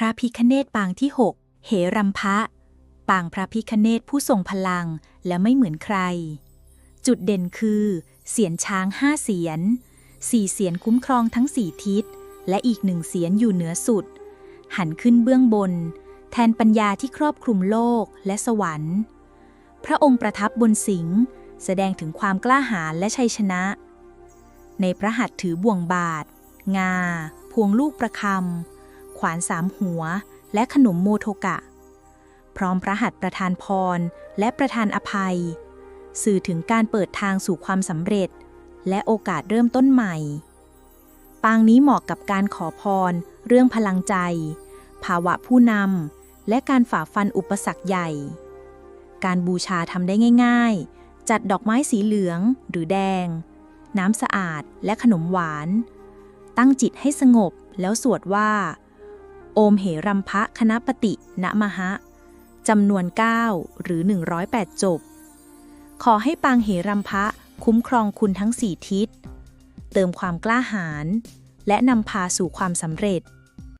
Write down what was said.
พระพิคเนตปางที่6เหรัมพะ ปางพระพิคเนตผู้ทรงพลังและไม่เหมือนใคร จุดเด่นคือ เสียนช้างห้าเสียนสี่เสียนคุ้มครองทั้งสี่ทิศ และอีกหนึ่งเสียนอยู่เหนือสุด หันขึ้นเบื้องบน แทนปัญญาที่ครอบคลุมโลกและสวรรค์ พระองค์ประทับบนสิงห์แสดงถึงความกล้าหาญและชัยชนะ ในพระหัตถ์ถือบ่วงบาท งา พวงลูกประคำ ขวานสามหัว และขนมโมโทกะ พร้อมพระหัตถ์ประทานพรและประทานอภัย สื่อถึงการเปิดทางสู่ความสำเร็จ และโอกาสเริ่มต้นใหม่ ปางนี้เหมาะกับการขอพร เรื่องพลังใจ ภาวะผู้นำและการฝ่าฟันอุปสรรคใหญ่ การบูชาทำได้ง่าย ๆ จัดดอกไม้สีเหลืองหรือแดง น้ำสะอาดและขนมหวาน ตั้งจิตให้สงบแล้วสวดว่า โอมเหรัมพะคณปตินะมหะจำนวน 9 หรือ 108 จบ ขอให้ปางเหรัมพะคุ้มครองคุณทั้งสี่ทิศ เติมความกล้าหาญและนำพาสู่ความสำเร็จ